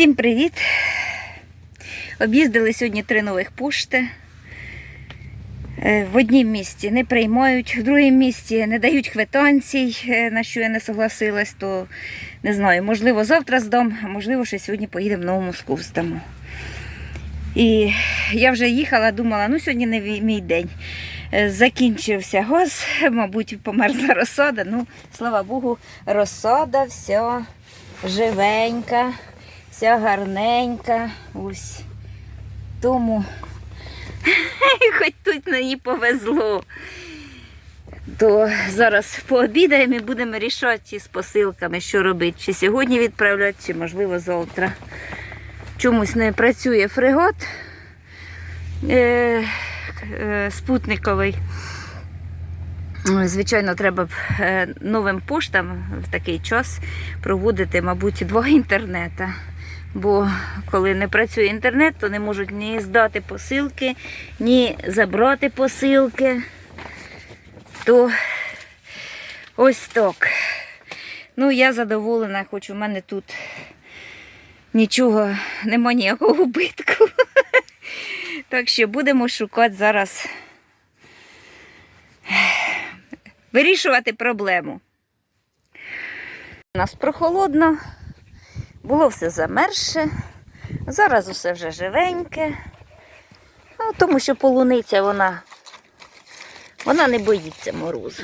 Всім привіт! Об'їздили сьогодні три нових пошти. Е, В однім місці не приймають, в другому місці не дають квитанцій, е, на що я не согласилась, то не знаю, можливо, завтра здам, а можливо, ще сьогодні поїдемо в Новомоску здамо. І я вже їхала, думала, ну сьогодні не мій день. Е, Закінчився газ, мабуть, померзла розсада. Ну, слава Богу, розсада вся живенька, вся гарненька. Ось. Тому хоч тут мені повезло. То зараз пообідаємо і будемо рішати з посилками, що робити. Чи сьогодні відправляти, чи можливо завтра. Чомусь не працює фрегот е, е, спутниковий. Ну, Звичайно, треба б е, новим поштам в такий час проводити, мабуть, два інтернета. Бо коли не працює інтернет, то не можуть ні здати посилки, ні забрати посилки. То ось так. Ну, я задоволена, хоч у мене тут нічого, нема ніякого убитку. Так що будемо шукати зараз вирішувати проблему. У нас прохолодно, було все замерше, зараз усе вже живеньке. Ну, тому що полуниця вона, вона не боїться морозу.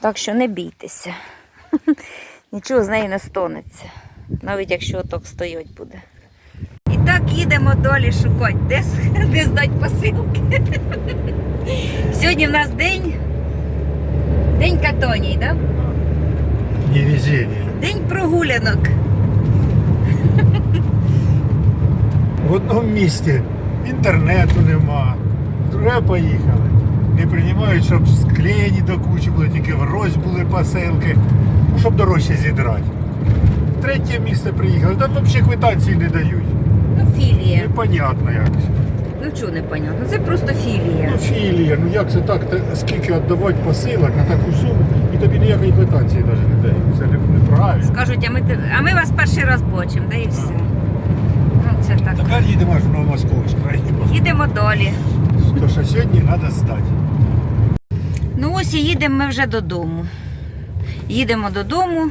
Так що не бійтеся. Нічого з неї не стонеться. Навіть якщо оток стоять буде. І так їдемо далі шукати, де, де здати посилки. Сьогодні в нас день. День катоній, да? Невезение. День прогулянок. В одному місті інтернету нема. В друге поїхали. Не приймають, щоб склеєні до кучі були, тільки врозь були посилки, щоб дорожче зідрати. Третє місце приїхали, там взагалі квитанції не дають. Ну, філія. Непонятно як. Ну чого непонятно? Це просто філія. Ну філія, ну як це так, та скільки віддавати посилок на таку суму, і тобі ніякої квитанції навіть не дають. Це неправильно. Скажуть, а ми, те- а ми вас перший раз бачимо, да і все. Ну, це так. Тепер їдемо аж в Новомосковськ. Їдемо далі. То що сьогодні треба здати. Ну ось і їдемо ми вже додому. Їдемо додому.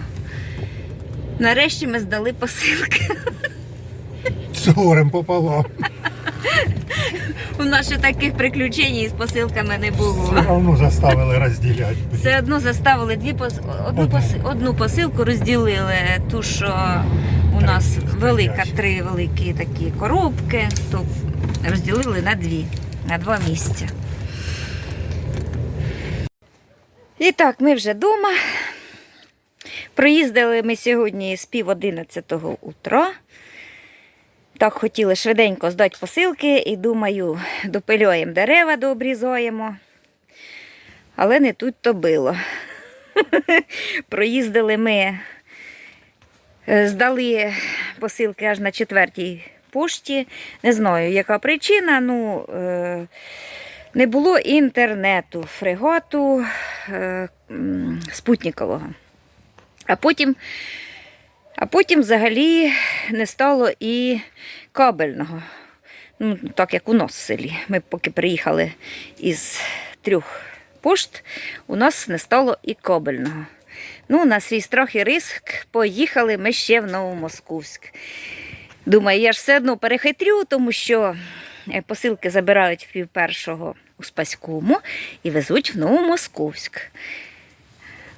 Нарешті ми здали посилки. З горем пополам. У нас ще таких приключень з посилками не було. Все одно заставили розділяти. Все одно заставили дві пос... одну, Одну. поси- одну посилку, розділили ту, що у нас велика, три великі такі коробки, то розділили на дві, на два місця. І так, ми вже вдома. Проїздили ми сьогодні з пів одинадцятого утра. Так хотіли швиденько здати посилки і думаю, допилюємо дерева, дообрізаємо. Але не тут то було. Проїздили ми, е, здали посилки аж на четвертій пошті. Не знаю, яка причина. Ну, е, не було інтернету, фрегату е, спутникового. А потім, а потім взагалі не стало і кабельного. Ну, так як у нас в селі. Ми поки приїхали із трьох пошт, у нас не стало і кабельного. Ну, на свій страх і риск поїхали ми ще в Новомосковськ. Думаю, я ж все одно перехитрю, тому що е, посилки забирають в пів першого у Спаському і везуть в Новомосковськ.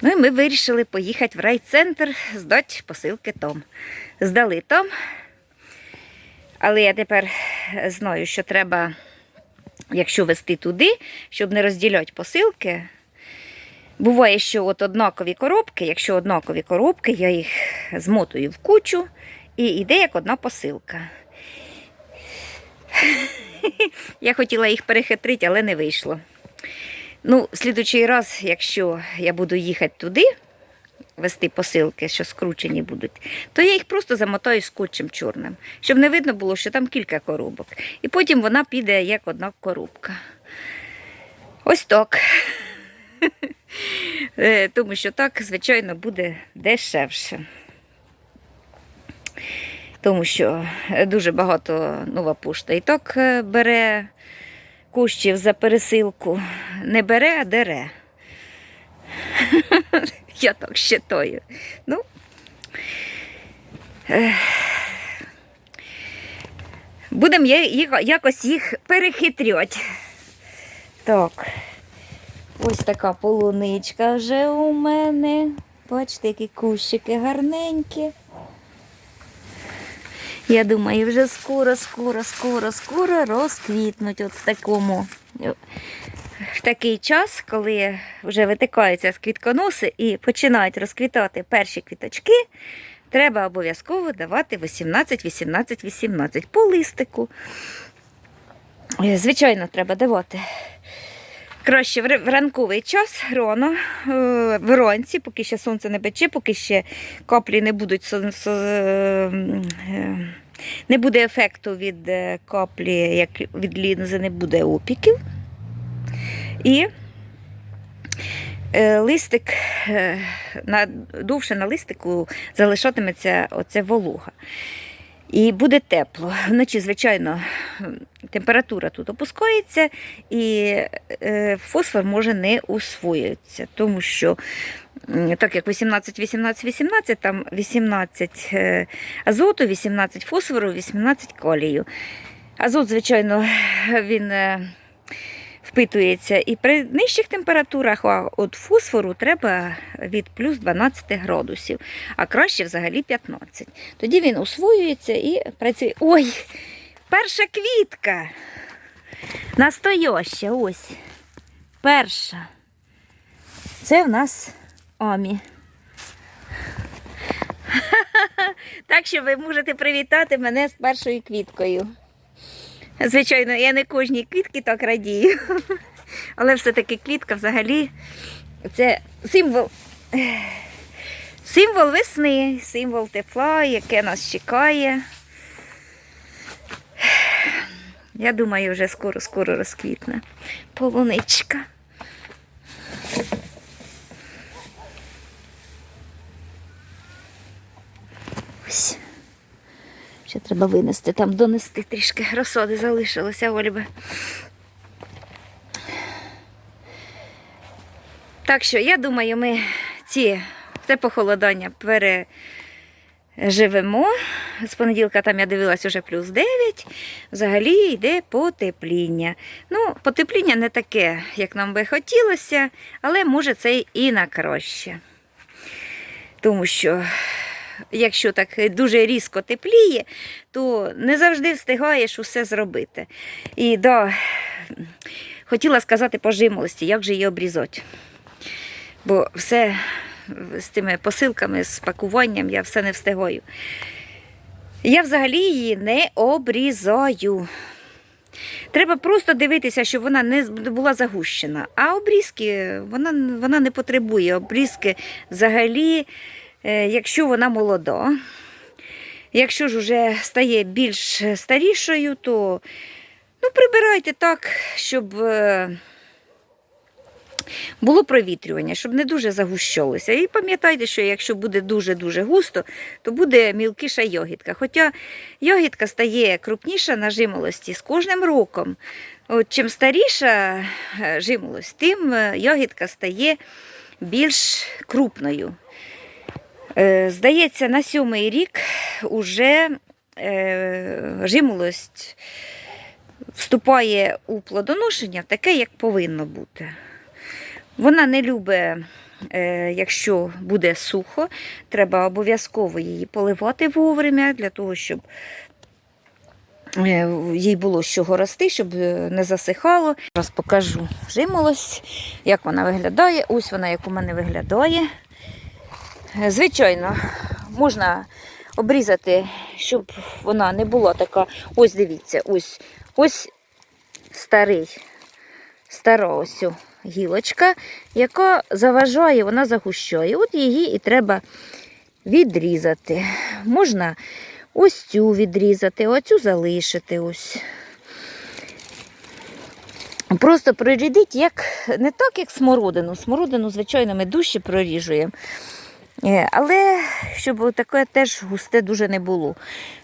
Ну і ми вирішили поїхати в райцентр, здати посилки там. Здали там. Але я тепер знаю, що треба, якщо везти туди, щоб не розділяти посилки. Буває, що от однакові коробки, якщо однакові коробки, я їх змотую в кучу і йде як одна посилка. Я хотіла їх перехитрити, але не вийшло. Ну, слідучий раз, якщо я буду їхати туди, вести посилки, що скручені будуть, то я їх просто замотаю скотчем чорним, щоб не видно було, що там кілька коробок. І потім вона піде як одна коробка. Ось так. Е, Тому що так, звичайно, буде дешевше. тому що е, дуже багато нова пошта і так е, бере коштів за пересилку. Не бере, а дере. Я так вважаю. Ну, будемо якось їх перехитрювати. Так. Ось така полуничка вже у мене. Бачите, які кущики гарненькі. Я думаю, вже скоро, скоро, скоро, скоро розквітнуть от в такому. В такий час, коли вже витикаються з квітконоси і починають розквітати перші квіточки, треба обов'язково давати 18, 18, 18 по листику. Е, Звичайно, треба давати. Краще в ранковий час, рано, е, вранці, поки ще сонце не пече, поки ще каплі не будуть е, е, не буде ефекту від каплі, як від лінзи, не буде опіків. І листик, довше на листику залишатиметься оце волога. І буде тепло. Вночі, звичайно, температура тут опускається, і е, фосфор може не усвоюватися, тому що так як 18, 18, 18, там 18 е, азоту, 18 фосфору, 18 калію. Азот, звичайно, він е, впитується і при нижчих температурах, от фосфору треба від плюс 12 градусів, а краще взагалі 15. Тоді він усвоюється і працює. Ой, перша квітка. Настояща, ось. Перша. Це в нас Амі. Так що ви можете привітати мене з першою квіткою. Звичайно, я не кожній квітки так радію. Але все-таки квітка взагалі це символ, символ весни, символ тепла, яке нас чекає. Я думаю, вже скоро-скоро розквітне полуничка. Ось. Ще треба винести, там донести трішки розсоди залишилося, Ольби. Так що, я думаю, ми ці, це похолодання переживемо. З понеділка там я дивилась уже плюс 9. Взагалі йде потепління. Ну, потепління не таке, як нам би хотілося, але може це і на краще. Тому що якщо так дуже різко тепліє, то не завжди встигаєш усе зробити. І да, хотіла сказати по жимолості, як же її обрізати. Бо все з тими посилками, з пакуванням я все не встигаю. Я взагалі її не обрізаю. Треба просто дивитися, щоб вона не була загущена. А обрізки вона, вона не потребує. Обрізки взагалі, якщо вона молода. Якщо ж вже стає більш старішою, то ну, прибирайте так, щоб е, було провітрювання, щоб не дуже загущалося. І пам'ятайте, що якщо буде дуже-дуже густо, то буде мілкіша йогітка. Хоча йогітка стає крупніша на жимолості з кожним роком. От, чим старіша е, жимолость, тим е, йогітка стає більш крупною. Е, Здається, на сьомий рік уже е, жимолость вступає у плодоношення таке, як повинно бути. Вона не любить, е, якщо буде сухо, треба обов'язково її поливати вовремя для того, щоб їй було з чого рости, щоб не засихало. Зараз покажу жимолость, як вона виглядає. Ось вона, як у мене виглядає. Звичайно, можна обрізати, щоб вона не була така. Ось дивіться, ось, ось старий, стара ось гілочка, яка заважає, вона загущає. От її і треба відрізати. Можна ось цю відрізати, оцю залишити. ось. Просто прорідить як, не так, як смородину. Смородину, звичайно, ми дужче проріжуємо. Але щоб таке теж густе дуже не було.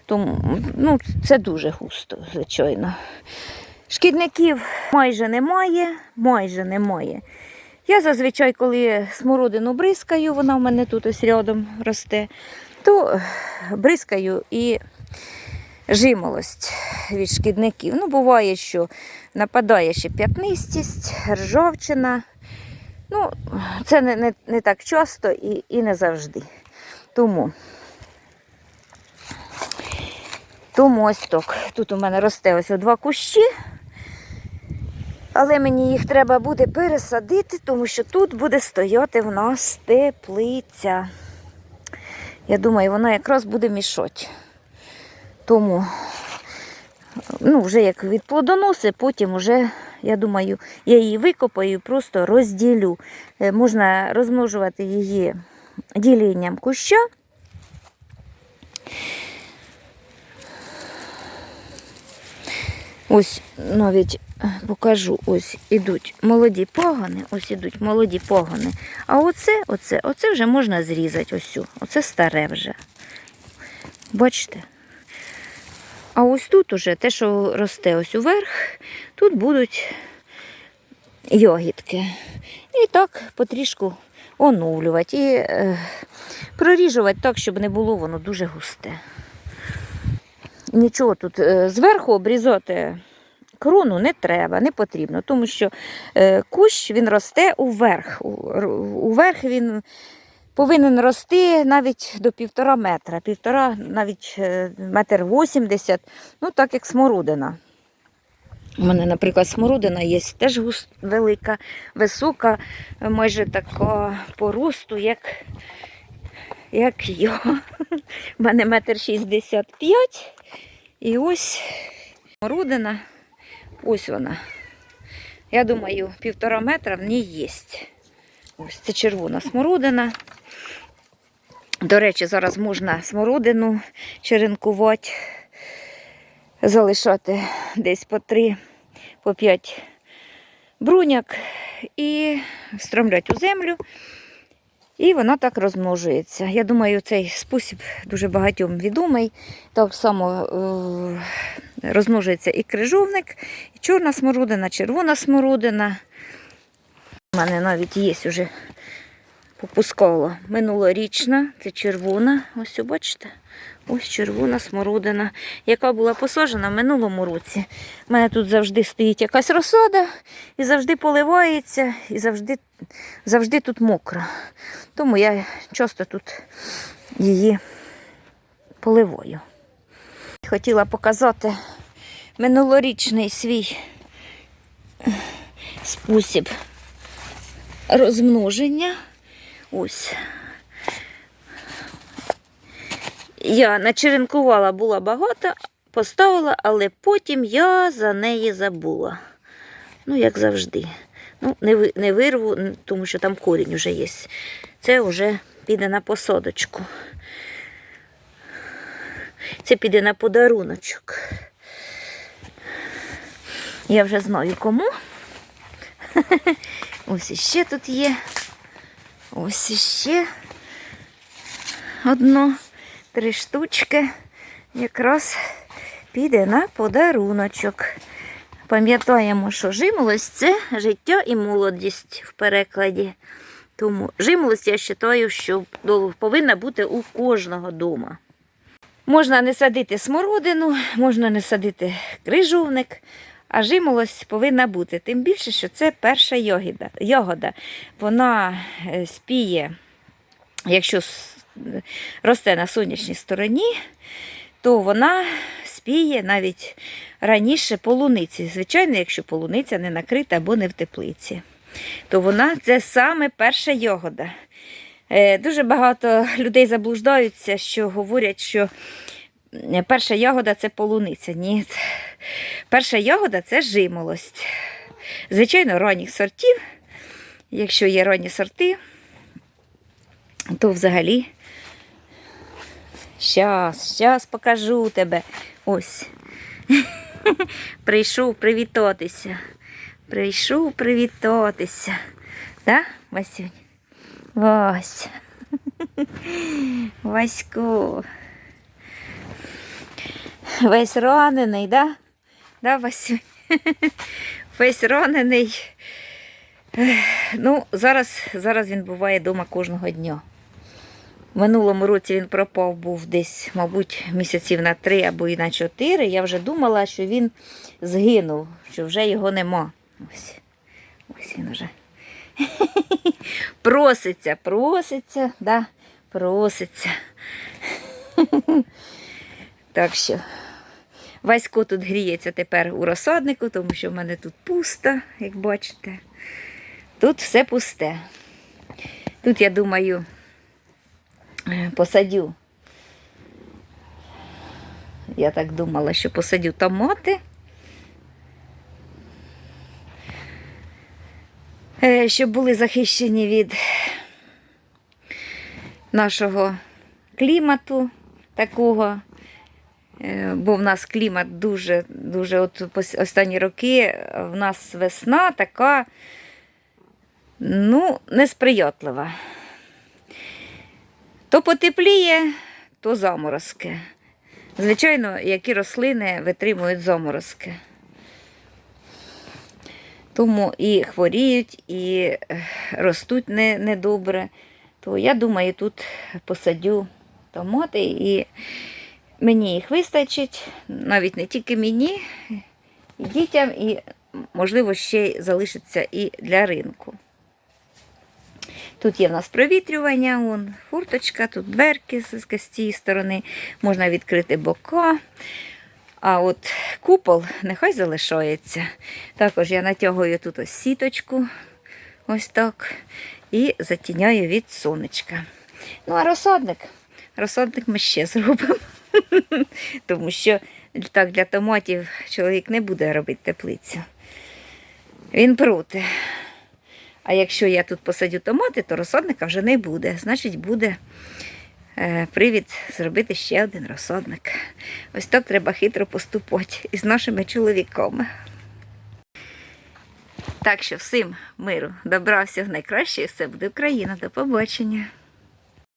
Тому ну, це дуже густо, звичайно. Шкідників майже немає, майже немає. Я зазвичай, коли смородину бризкаю, вона в мене тут ось рядом росте, то бризкаю і жимолость від шкідників. Ну, буває, що нападає ще п'ятнистість, ржавчина. Ну, це не, не, не так часто і, і не завжди. Тому. Тому ось так. Тут у мене росте ось два кущі. Але мені їх треба буде пересадити, тому що тут буде стояти в нас теплиця. Я думаю, вона якраз буде мішати. Тому, ну, вже як від плодоноси, потім вже, я думаю, я її викопаю, просто розділю. Е, Можна розмножувати її ділінням куща. Ось навіть е, покажу, ось ідуть молоді пагани, ось ідуть молоді пагани. А оце, оце, оце вже можна зрізати. Ось, оце старе вже. Бачите? А ось тут уже те, що росте ось уверх, тут будуть йогітки. І так потрішку оновлювати. І е, проріжувати так, щоб не було воно дуже густе. Нічого тут е, зверху обрізати крону не треба, не потрібно, тому що е, кущ він росте уверх. У- Уверх він повинен рости навіть до півтора метра, півтора, навіть е, метр вісімдесят, ну так як смородина. У мене, наприклад, смородина є теж гус- велика, висока, майже така по росту, як, як я. У мене метр шістдесят п'ять. І ось смородина, ось вона. Я думаю, півтора метра в ній є. Ось це червона смородина. До речі, зараз можна смородину черенкувати, залишати десь по три, по п'ять бруняк і встромляти у землю. І вона так розмножується. Я думаю, цей спосіб дуже багатьом відомий. Так само е, розмножується і крижовник, і чорна смородина, червона смородина. У мене навіть є вже попускала минулорічна, це червона. Ось бачите? Ось червона смородина, яка була посаджена в минулому році. У мене тут завжди стоїть якась розсада, і завжди поливається, і завжди, завжди тут мокро. Тому я часто тут її поливаю. Хотіла показати минулорічний свій спосіб розмноження. Ось. Я начеренкувала була багато, поставила, але потім я за неї забула. Ну, як завжди. Ну, не, вирву, тому що там корінь вже є. Це вже піде на посадочку. Це піде на подаруночок. Я вже знаю кому. Ось іще тут є. Ось іще одно, три штучки. Якраз піде на подаруночок. Пам'ятаємо, що жимолость це життя і молодість в перекладі. Тому жимолость я вважаю, що повинна бути у кожного дома. Можна не садити смородину, можна не садити крижовник, а жимолость повинна бути. Тим більше, що це перша йогіда, ягода. Вона е, спіє, якщо росте на сонячній стороні, то вона спіє навіть раніше полуниці. Звичайно, якщо полуниця не накрита або не в теплиці, то вона це саме перша ягода. Е, Дуже багато людей заблуждаються, що говорять, що перша ягода це полуниця. Ні. Перша ягода це жимолость. Звичайно, ранніх сортів. Якщо є ранні сорти, то взагалі. Щас, щас покажу тебе. Ось. Прийшов привітатися. Прийшов привітатися. Да, Васюнь? Ось. Васько. Весь ранений, да? Да, Васю? Весь ранений. Ну, зараз, зараз він буває вдома кожного дня. В минулому році він пропав був десь, мабуть, місяців на три або і на чотири. Я вже думала, що він згинув, що вже його нема. Ось, ось він вже. Проситься, проситься, да, проситься. Так що Васько тут гріється тепер у розсаднику, тому що в мене тут пусто, як бачите. Тут все пусте. Тут, я думаю, е, посадю. Я так думала, що посадю томати. Е, Щоб були захищені від нашого клімату такого. Е, Бо в нас клімат дуже, дуже от останні роки в нас весна така, ну, несприятлива. То потепліє, то заморозки. Звичайно, які рослини витримують заморозки. Тому і хворіють, і е, ростуть не- недобре. То я думаю, тут посадю томати і мені їх вистачить, навіть не тільки мені, і дітям, і, можливо, ще й залишиться і для ринку. Тут є в нас провітрювання, вон, фурточка, тут дверки з, з цієї сторони, можна відкрити бока. А от купол нехай залишається. Також я натягую тут ось сіточку, ось так, і затіняю від сонечка. Ну, а розсадник, розсадник ми ще зробимо. Тому що так для томатів чоловік не буде робити теплицю. Він проти. А якщо я тут посадю томати, то розсадника вже не буде. Значить, буде е, привід зробити ще один розсадник. Ось так треба хитро поступати із нашими чоловіками. Так що всім миру, добра, всього найкраще, і все буде Україна. До побачення.